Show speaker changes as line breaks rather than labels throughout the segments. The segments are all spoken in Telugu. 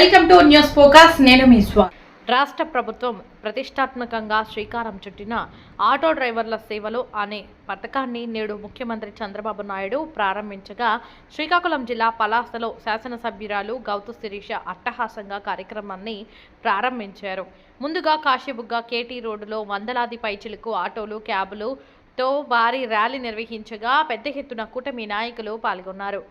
వెల్కమ్ టు న్యూస్ ఫోకస్ నేను మీ
రాష్ట్ర ప్రభుత్వం ప్రతిష్టాత్మకంగా శ్రీకారం చుట్టిన ఆటో డ్రైవర్ల సేవలు అనే పథకాన్ని నేడు ముఖ్యమంత్రి చంద్రబాబు నాయుడు ప్రారంభించగా శ్రీకాకుళం జిల్లా పలాసలో శాసనసభ్యురాలు గౌతు శిరీష అట్టహాసంగా కార్యక్రమాన్ని ప్రారంభించారు. ముందుగా కాశీబుగ్గ కేటీ రోడ్డులో వందలాది పైచిలకు ఆటోలు క్యాబులు తో భారీ ర్యాలీ నిర్వహించగా పెద్ద ఎత్తున కూటమి నాయకులు పాల్గొన్నారు.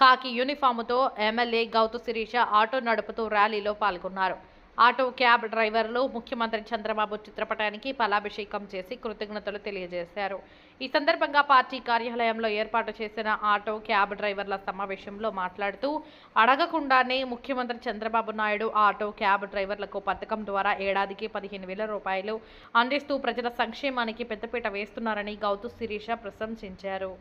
కాకి యూనిఫాముతో ఎమ్మెల్యే గౌతు శిరీష ఆటో నడుపుతూ ర్యాలీలో పాల్గొన్నారు. ఆటో క్యాబ్ డ్రైవర్లు ముఖ్యమంత్రి చంద్రబాబు చిత్రపటానికి ఫలాభిషేకం చేసి కృతజ్ఞతలు తెలియజేశారు. ఈ సందర్భంగా పార్టీ కార్యాలయంలో ఏర్పాటు చేసిన ఆటో క్యాబ్ డ్రైవర్ల సమావేశంలో మాట్లాడుతూ అడగకుండానే ముఖ్యమంత్రి చంద్రబాబు నాయుడు ఆటో క్యాబ్ డ్రైవర్లకు పథకం ద్వారా ఏడాదికి పదిహేను వేల రూపాయలు అందిస్తూ ప్రజల సంక్షేమానికి పెద్దపీట వేస్తున్నారని గౌతు శిరీష ప్రశంసించారు.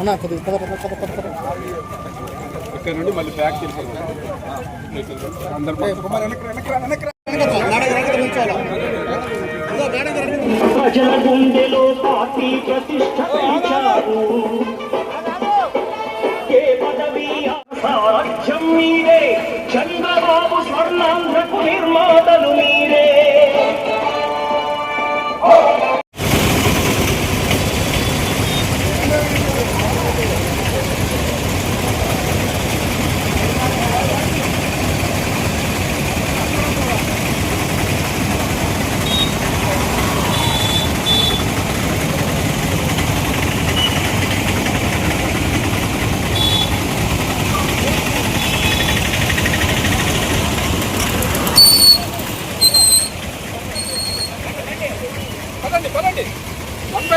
అన్న కొద్దిగా పద పద పద పద పద.
ఇక్కడ నుండి మళ్ళీ బ్యాక్.
ప్రజల గుండెలో పార్టీ ప్రతిష్ట పెంచారు. ఏ పదవి సారథ్యం మీదే Chandrababu Swarnandhra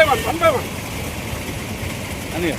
one one by one అని